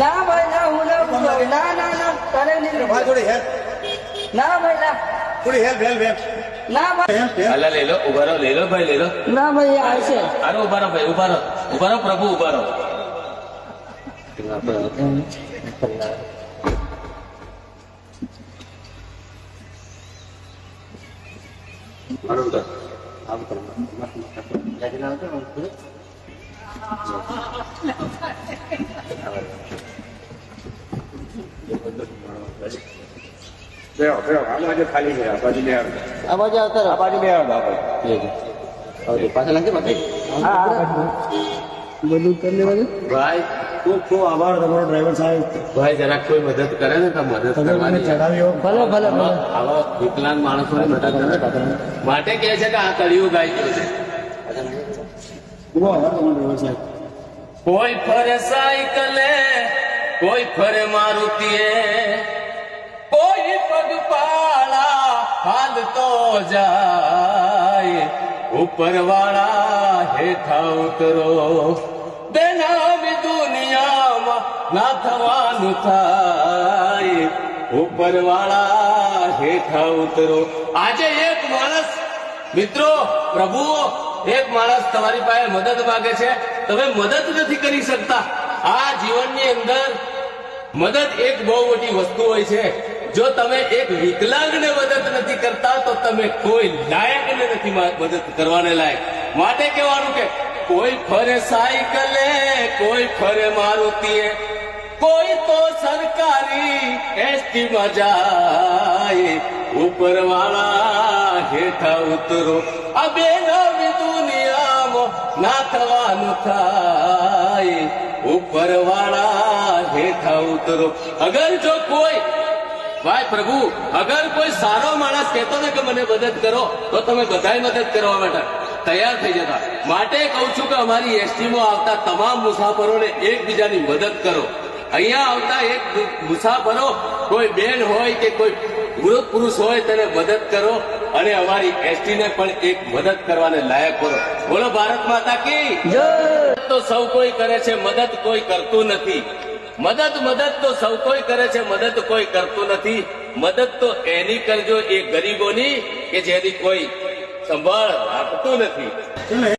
ના ભાઈ ના હું ના બોલું. ના ના ના તને નહીં ભાઈ થોડી હેલ્પ. ના ભાઈ ના. થોડી હેલ્પ હેલ્પ હેલ્પ. ના ભાઈ. અલા લો ઊભા રહો લો ભાઈ લો ના ભાઈ આ છે અરે ઊભા રહો ભાઈ ઊભા રહો. ઊભા રહો પ્રભુ ઊભા રહો. આ બાજુ ખાલી છે આ બાજુ બે આવો. આ બાજુ આવતા. આ બાજુ બે આવો, આ બાજુ. પાછા લાગશે બધું કરી લેવાનું. ભાઈ ખૂબ ખૂબ આભાર તમારો ડ્રાઈવર સાહેબ. ભાઈ જરા કોઈ મદદ કરે ને તો મદદ કરવાની. ચડાવ્યો? ભલે ભલે આવા વિકલાંગ માણસોની મદદ કરે. માટે કહે છે કે આ કળિયુગ આવી ગયો છે. ખૂબ આભાર તમારો ડ્રાઈવર સાહેબ. કોઈ ફરે સાયકલે કોઈ ફરે મારુતિએ કોઈ પગપાળા હાલતો જાય. ઉપરવાળા હેઠા ઉતરો. દુનિયામાં ના થવાનું થાય. ઉપરવાળા હેઠા ઉતરો. આજે એક માણસ, મિત્રો, પ્રભુઓ, એક માણસ તમારી પાસે મદદ માંગે છે. તમે મદદ નથી કરી શકતા. આ જીવનની અંદર મદદ એક બહુ મોટી વસ્તુ હોય છે. જો તમે એક વિકલાંગને મદદ નથી કરતા, તો તમે કોઈ લાયકને નથી મદદ કરવાને લાયક. માટે કહેવાનું કે કોઈ ફરે સાયકલે, કોઈ ફરે મારુતિએ, કોઈ તો સરકારી એસટી માં જાય, ઉપરવાળા હેઠા ઉતરો. આ બે નવી દુનિયામાં ના થવાનું થાય, ઉપરવાળા હેઠા ઉતરો. અગર જો કોઈ, ભાઈ પ્રભુ, અગર કોઈ સારો માણસ કહેતો ને કે મને મદદ કરો, તો તમે બધાય મદદ કરવા માટે તૈયાર થઈ જતા. માટે કહું છું કે અમારી એસટીમાં આવતા તમામ મુસાફરોને એકબીજાની મદદ કરો. અહીંયા આવતા એક મુસાફરો કોઈ બેન હોય કે કોઈ વૃદ્ધ પુરુષ હોય તેને મદદ કરો અને અમારી એસટી ને પણ એક મદદ કરવાને લાયક કરો. બોલો ભારત માતા કી તો સૌ કોઈ કરે છે મદદ કોઈ કરતું નથી. મદદ મદદ તો સૌ કોઈ કરે છે મદદ કોઈ કરતું નથી. મદદ તો એની કરજો એ ગરીબોની કે જેની કોઈ સંભાળ રાખતું નથી.